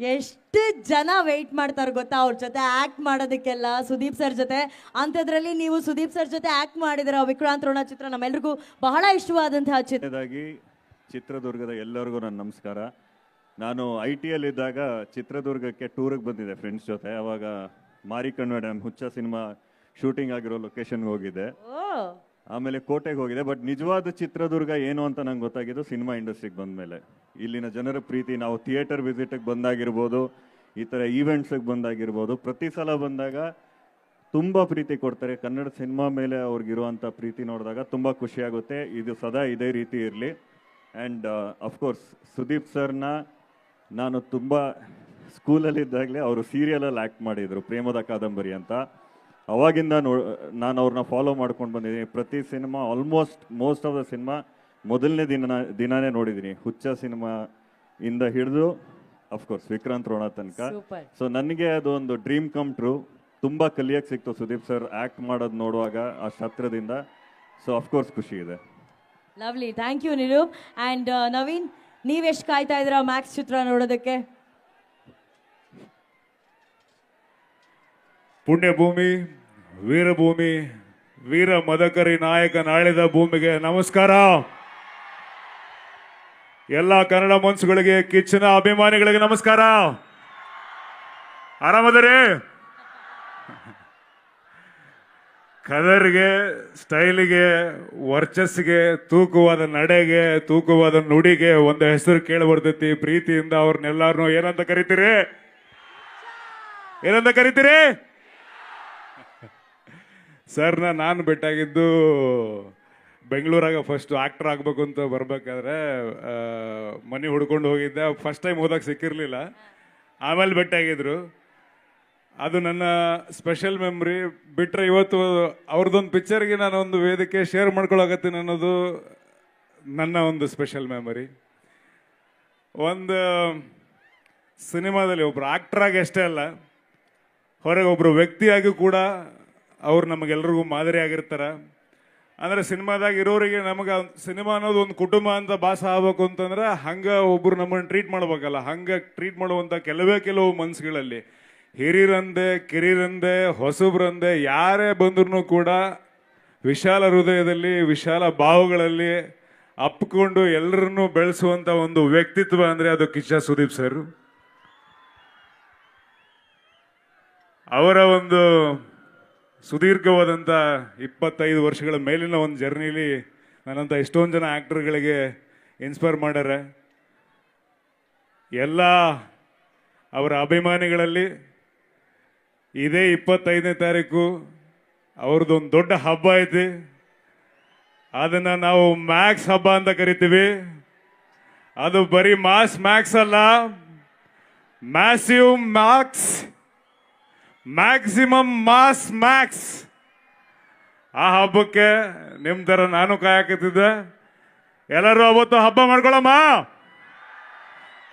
ಎಷ್ಟು ಜನ ವೆಯ್ಟ್ ಮಾಡ್ತಾರೆ ಗೊತ್ತಾ? ಅವ್ರ ಜೊತೆ ಆಕ್ಟ್ ಮಾಡೋದಕ್ಕೆಲ್ಲ ಸುದೀಪ್ ಸರ್ ಜೊತೆ. ಅಂಥದ್ರಲ್ಲಿ ನೀವು ಸುದೀಪ್ ಸರ್ ಜೊತೆ ಆಕ್ಟ್ ಮಾಡಿದಿರ ವಿಕ್ರಾಂತ್ ರೋಣ ಚಿತ್ರ ನಮ್ಮೆಲ್ರಿಗೂ ಬಹಳ ಇಷ್ಟವಾದಂತಹ ಚಿತ್ರದಾಗಿ ಚಿತ್ರದುರ್ಗದ ಎಲ್ಲರಿಗೂ ನನ್ನ ನಮಸ್ಕಾರ. ನಾನು ಐ ಟಿ ಇದ್ದಾಗ ಚಿತ್ರದುರ್ಗಕ್ಕೆ ಟೂರಿಗೆ ಬಂದಿದ್ದೆ ಫ್ರೆಂಡ್ಸ್ ಜೊತೆ. ಅವಾಗ Marikanna dam Huchcha cinema shooting ಆಗಿರೋ ಲೊಕೇಶನ್ಗೆ ಹೋಗಿದ್ದೆ. ಆಮೇಲೆ ಕೋಟೆಗೆ ಹೋಗಿದೆ. ಬಟ್ ನಿಜವಾದ ಚಿತ್ರದುರ್ಗ ಏನು ಅಂತ ನಂಗೆ ಗೊತ್ತಾಗಿದ್ದು ಸಿನಿಮಾ ಇಂಡಸ್ಟ್ರಿಗೆ ಬಂದಮೇಲೆ. ಇಲ್ಲಿನ ಜನರ ಪ್ರೀತಿ, ನಾವು ಥಿಯೇಟರ್ ವಿಸಿಟಿಗೆ ಬಂದಾಗಿರ್ಬೋದು, ಈ ಥರ ಈವೆಂಟ್ಸಿಗೆ ಬಂದಾಗಿರ್ಬೋದು, ಪ್ರತಿ ಸಲ ಬಂದಾಗ ತುಂಬ ಪ್ರೀತಿ ಕೊಡ್ತಾರೆ. ಕನ್ನಡ ಸಿನಿಮಾ ಮೇಲೆ ಅವ್ರಿಗಿರುವಂಥ ಪ್ರೀತಿ ನೋಡಿದಾಗ ತುಂಬ ಖುಷಿಯಾಗುತ್ತೆ ಇದು ಸದಾ ಇದೇ ರೀತಿ ಇರಲಿ. ಆ್ಯಂಡ್ ಅಫ್ಕೋರ್ಸ್ ಸುದೀಪ್ ಸರ್ನ ನಾನು ತುಂಬ ಸ್ಕೂಲಲ್ಲಿದ್ದಾಗಲೇ ಅವರು ಸೀರಿಯಲಲ್ಲಿ ಆ್ಯಕ್ಟ್ ಮಾಡಿದರು, ಪ್ರೇಮದ ಕಾದಂಬರಿ ಅಂತ. ಅವಾಗಿಂದ ನೋ ನಾನು ಅವ್ರನ್ನ ಫಾಲೋ ಮಾಡ್ಕೊಂಡು ಬಂದಿದ್ದೀನಿ. ಪ್ರತಿ cinema almost most of the cinema ಮೊದಲನೇ ದಿನ ದಿನಾನೇ ನೋಡಿದ್ದೀನಿ. ಹುಚ್ಚ ಸಿನಿಮಾ ಇಂದ ಹಿಡಿದು ಅಫ್ಕೋರ್ಸ್ ವಿಕ್ರಾಂತ್ ರೋಣ ತನಕ. ಸೊ ನನಗೆ ಅದು ಒಂದು ಡ್ರೀಮ್ ಕಮ್ ಟ್ರೂ ತುಂಬ ಕಲಿಯಕ್ಕೆ ಸಿಕ್ತು ಸುದೀಪ್ ಸರ್ ಆ್ಯಕ್ಟ್ ಮಾಡೋದು ನೋಡುವಾಗ ಆ ಹತ್ರದಿಂದ ಸೊ ಅಫ್ಕೋರ್ಸ್ ಖುಷಿ ಇದೆ. Lovely thank you Nirup and Naveen ನೀವೆಷ್ಟು ಕಾಯ್ತಾ ಇದ್ದೀರಾ ಮ್ಯಾಕ್ಸ್ ಚಿತ್ರ ನೋಡೋದಕ್ಕೆ? ಪುಣ್ಯಭೂಮಿ ವೀರಭೂಮಿ ವೀರ ಮದಕರಿ ನಾಯಕ ನಾಳಿದ ಭೂಮಿಗೆ ನಮಸ್ಕಾರ. ಎಲ್ಲ ಕನ್ನಡ ಮನ್ಸುಗಳಿಗೆ, ಕಿಚ್ಚಿನ ಅಭಿಮಾನಿಗಳಿಗೆ ನಮಸ್ಕಾರ. ಆರಾಮದರಿ? ಕದರ್ಗೆ, ಸ್ಟೈಲಿಗೆ ವರ್ಚಸ್ಗೆ ತೂಕವಾದ ನಡೆಗೆ, ತೂಕವಾದ ನುಡಿಗೆ ಒಂದು ಹೆಸರು ಕೇಳಿ ಬರ್ತೈತಿ ಪ್ರೀತಿಯಿಂದ ಅವ್ರನ್ನೆಲ್ಲಾರನು ಏನಂತ ಕರಿತೀರಿ? ಏನಂತ ಕರಿತೀರಿ? ಸರ್ನ ನಾನು ಬೆಟ್ಟಾಗಿದ್ದು ಬೆಂಗಳೂರಾಗ ಫಸ್ಟ್ ಆಕ್ಟರ್ ಆಗಬೇಕು ಅಂತ ಬರಬೇಕಾದ್ರೆ ಮನೆ ಹುಡ್ಕೊಂಡು ಹೋಗಿದ್ದೆ. ಫಸ್ಟ್ ಟೈಮ್ ಹೋದಾಗ ಸಿಕ್ಕಿರಲಿಲ್ಲ. ಆಮೇಲೆ ಬೆಟ್ಟಾಗಿದ್ರು. ಅದು ನನ್ನ ಸ್ಪೆಷಲ್ ಮೆಮ್ರಿ ಬಿಟ್ಟರೆ ಇವತ್ತು ಅವ್ರದ್ದೊಂದು ಪಿಕ್ಚರ್ಗೆ ನಾನು ಒಂದು ವೇದಿಕೆ ಶೇರ್ ಮಾಡ್ಕೊಳಕತ್ತೀನಿ ಅನ್ನೋದು ನನ್ನ ಒಂದು ಸ್ಪೆಷಲ್ ಮೆಮರಿ ಒಂದು ಸಿನಿಮಾದಲ್ಲಿ ಒಬ್ಬರು ಆ್ಯಕ್ಟ್ರಾಗಿ ಅಷ್ಟೇ ಅಲ್ಲ, ಹೊರಗೆ ಒಬ್ಬರು ವ್ಯಕ್ತಿಯಾಗಿ ಕೂಡ ಅವ್ರು ನಮಗೆಲ್ರಿಗೂ ಮಾದರಿ ಆಗಿರ್ತಾರೆ. ಅಂದರೆ ಸಿನಿಮಾದಾಗ ಇರೋರಿಗೆ ನಮಗೆ ಸಿನಿಮಾ ಅನ್ನೋದು ಒಂದು ಕುಟುಂಬ ಅಂತ ಭಾಸ ಆಗ್ಬೇಕು ಅಂತಂದ್ರೆ ಹಂಗೆ ಒಬ್ರು ನಮ್ಮನ್ನು ಟ್ರೀಟ್ ಮಾಡ್ಬೇಕಲ್ಲ. ಹಂಗೆ ಟ್ರೀಟ್ ಮಾಡುವಂಥ ಕೆಲವೇ ಕೆಲವು ಮನಸ್ಸುಗಳಲ್ಲಿ ಹಿರಿಯರಂದೆ, ಕಿರಿಯರಂದೆ, ಹೊಸಬ್ರಂದೆ, ಯಾರೇ ಬಂದ್ರು ಕೂಡ ವಿಶಾಲ ಹೃದಯದಲ್ಲಿ, ವಿಶಾಲ ಭಾವಗಳಲ್ಲಿ ಅಪ್ಕೊಂಡು ಎಲ್ಲರನ್ನೂ ಬೆಳೆಸುವಂಥ ಒಂದು ವ್ಯಕ್ತಿತ್ವ ಅಂದರೆ ಅದು ಕಿಚ್ಚ ಸುದೀಪ್ ಸರ್. ಅವರ ಒಂದು ಸುದೀರ್ಘವಾದಂಥ ಇಪ್ಪತ್ತೈದು ವರ್ಷಗಳ ಮೇಲಿನ ಒಂದು ಜರ್ನಿಲಿ ನನ್ನಂಥ ಎಷ್ಟೊಂದು ಜನ ಆ್ಯಕ್ಟರ್ಗಳಿಗೆ ಇನ್ಸ್ಪೈರ್ ಮಾಡ್ಯಾರ. ಎಲ್ಲ ಅವರ ಅಭಿಮಾನಿಗಳಲ್ಲಿ ಇದೇ ಇಪ್ಪತ್ತೈದನೇ ತಾರೀಕು ಅವ್ರದ್ದೊಂದು ದೊಡ್ಡ ಹಬ್ಬ ಐತಿ. ಅದನ್ನು ನಾವು ಮ್ಯಾಕ್ಸ್ ಹಬ್ಬ ಅಂತ ಕರಿತೀವಿ. ಅದು ಬರೀ ಮಾಸ್ ಮ್ಯಾಕ್ಸ್ ಅಲ್ಲ, massive max maximum mass max ಆ ಹಬ್ಬಕ್ಕೆ ನಿಮ್ಮ ಥರ ನಾನು ಕಾಯಕತ್ತಿದ್ದೆ. ಎಲ್ಲರೂ ಅವತ್ತು ಹಬ್ಬ ಮಾಡ್ಕೊಳಮ್ಮ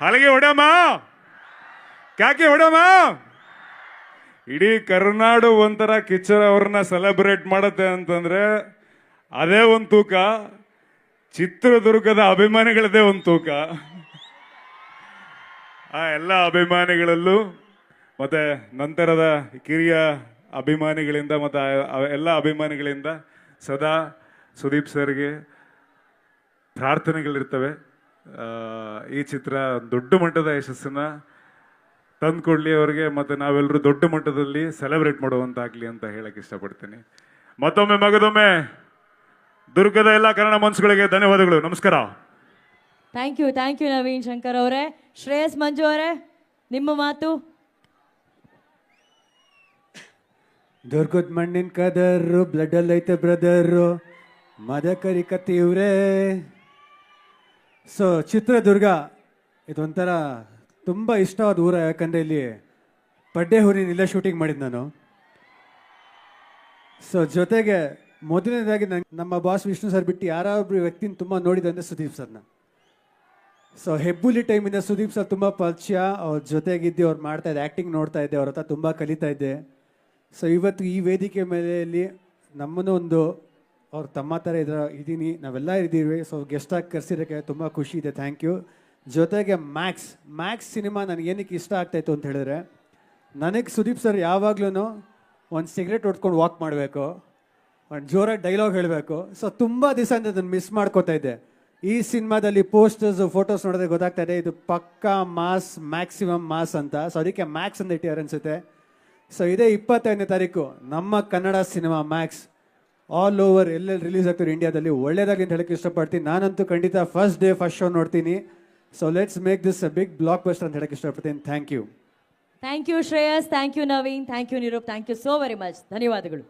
ಹಲಗೆ ಹೊಡ್ಯಮ್ಮ. ಕ್ಯಾಕಿ ಹೊಡ್ಯಮ್ಮ. ಇಡೀ ಕರ್ನಾಡು ಒಂಥರ ಕಿಚ್ಚರ್ ಅವ್ರನ್ನ ಸೆಲೆಬ್ರೇಟ್ ಮಾಡುತ್ತೆ ಅಂತಂದ್ರೆ ಅದೇ ಒಂದು ತೂಕ. ಚಿತ್ರದುರ್ಗದ ಅಭಿಮಾನಿಗಳದೇ ಒಂದು ತೂಕ. ಆ ಎಲ್ಲ ಅಭಿಮಾನಿಗಳಲ್ಲೂ ಮತ್ತೆ ನಂತರದ ಕಿರಿಯ ಅಭಿಮಾನಿಗಳಿಂದ ಮತ್ತು ಎಲ್ಲ ಅಭಿಮಾನಿಗಳಿಂದ ಸದಾ ಸುದೀಪ್ ಸರ್ಗೆ ಪ್ರಾರ್ಥನೆಗಳಿರ್ತವೆ. ಈ ಚಿತ್ರ ದೊಡ್ಡ ಮಟ್ಟದ ಯಶಸ್ಸನ್ನ ತಂದುಕೊಡ್ಲಿ ಅವರಿಗೆ ಮತ್ತೆ ನಾವೆಲ್ಲರೂ ದೊಡ್ಡ ಮಟ್ಟದಲ್ಲಿ ಸೆಲೆಬ್ರೇಟ್ ಮಾಡುವಂತಾಗಲಿ ಅಂತ ಹೇಳಕ್ ಇಷ್ಟಪಡ್ತೀನಿ. ಮತ್ತೊಮ್ಮೆ ಮಗದೊಮ್ಮೆ ದುರ್ಗದ ಎಲ್ಲ ಕನ್ನಡ ಮನಸ್ಸುಗಳಿಗೆ ಧನ್ಯವಾದಗಳು. ನಮಸ್ಕಾರ. Thank you thank you Naveen Shankar ಅವರೇ. ಶ್ರೇಯಸ್ ಮಂಜು ಅವರೇ, ನಿಮ್ಮ ಮಾತು? ದುರ್ಗದ ಮಣ್ಣಿನ ಕದರು ಬ್ಲಡ್ ಐತೆ ಬ್ರದರು, ಮದಕರಿ ಕತ್ತಿ ಇವ್ರೇ ಸೊ ಚಿತ್ರದುರ್ಗ, ಇದೊಂಥರ ತುಂಬ ಇಷ್ಟವಾದ ಊರ, ಯಾಕಂದರೆ ಇಲ್ಲಿ ಪಡ್ಡೆ ಊರಿನ ಇಲ್ಲ ಶೂಟಿಂಗ್ ಮಾಡಿದ್ದು ನಾನು. ಸೊ ಜೊತೆಗೆ ಮೊದಲನೇದಾಗಿ ನಂಗೆ ನಮ್ಮ ಬಾಸ್ ವಿಷ್ಣು ಸರ್ ಬಿಟ್ಟು ಯಾರೊಬ್ಬರು ವ್ಯಕ್ತಿನ ತುಂಬ ನೋಡಿದೆ ಅಂದರೆ ಸುದೀಪ್ ಸರ್ನ. ಸೊ ಹೆಬ್ಬುಲಿ ಟೈಮಿಂದ ಸುದೀಪ್ ಸರ್ ತುಂಬ ಪರಿಚಯ, ಅವ್ರ ಜೊತೆಗಿದ್ದು ಅವ್ರು ಮಾಡ್ತಾ ಇದ್ದೆ ಆ್ಯಕ್ಟಿಂಗ್ ನೋಡ್ತಾ ಇದ್ದೆ, ಅವ್ರ ಹತ್ರ ತುಂಬ ಕಲಿತಾ ಇದ್ದೆ. ಸೊ ಇವತ್ತು ಈ ವೇದಿಕೆ ಮೇಲೆಯಲ್ಲಿ ನಮ್ಮನ್ನು ಒಂದು ಅವ್ರ ತಮ್ಮ ಥರ ಇದ್ರ ಇದ್ದೀನಿ. ನಾವೆಲ್ಲ ಇದ್ದೀವಿ. ಸೊ ಗೆಸ್ಟಾಗಿ ಕರೆಸಿರೋಕ್ಕೆ ತುಂಬ ಖುಷಿ ಇದೆ. ಥ್ಯಾಂಕ್ ಯು ಜೊತೆಗೆ ಮ್ಯಾಕ್ಸ್ ಮ್ಯಾಕ್ಸ್ ಸಿನಿಮಾ ನನಗೆ ಏನಕ್ಕೆ ಇಷ್ಟ ಆಗ್ತಾಯಿತ್ತು ಅಂತ ಹೇಳಿದ್ರೆ, ನನಗೆ ಸುದೀಪ್ ಸರ್ ಯಾವಾಗ್ಲೂ ಒಂದು ಸಿಗರೇಟ್ ಹೊಡ್ಕೊಂಡು ವಾಕ್ ಮಾಡಬೇಕು, ಒಂದು ಜೋರಾಗಿ ಡೈಲಾಗ್ ಹೇಳಬೇಕು. ಸೊ ತುಂಬ ದಿವಸ ಅಂತ ಅದನ್ನು ಮಿಸ್ ಮಾಡ್ಕೋತಾ ಇದ್ದೆ. ಈ ಸಿನಿಮಾದಲ್ಲಿ ಪೋಸ್ಟರ್ಸ್ ಫೋಟೋಸ್ ನೋಡಿದ್ರೆ ಗೊತ್ತಾಗ್ತಾ ಇದೆ, ಇದು ಪಕ್ಕಾ ಮಾಸ್ ಮ್ಯಾಕ್ಸಿಮಮ್ ಮಾಸ್ ಅಂತ. ಸೊ ಅದಕ್ಕೆ ಮ್ಯಾಕ್ಸ್ ಅಂತ ಇಟ್ಟಿದ್ದಾರೆ ಅನ್ಸುತ್ತೆ. ಸೊ ಇದೇ ಇಪ್ಪತ್ತೈದನೇ ತಾರೀಕು ನಮ್ಮ Kannada cinema max all over ಎಲ್ಲೆಲ್ಲಿ ರಿಲೀಸ್ ಆಗ್ತಾರೆ ಇಂಡಿಯಾದಲ್ಲಿ ಒಳ್ಳೇದಾಗಿ ಅಂತ ಹೇಳಕ್ಕೆ ಇಷ್ಟಪಡ್ತೀನಿ. ನಾನಂತೂ ಖಂಡಿತ ಫಸ್ಟ್ ಡೇ ಫಸ್ಟ್ ಶೋ ನೋಡ್ತೀನಿ. So let's make this a big blockbuster ಅಂತ ಹೇಳಕ್ಕೆ ಇಷ್ಟಪಡ್ತೀನಿ. Thank you thank you Shreyas thank you Naveen thank you Nirup thank you so very much ಧನ್ಯವಾದಗಳು.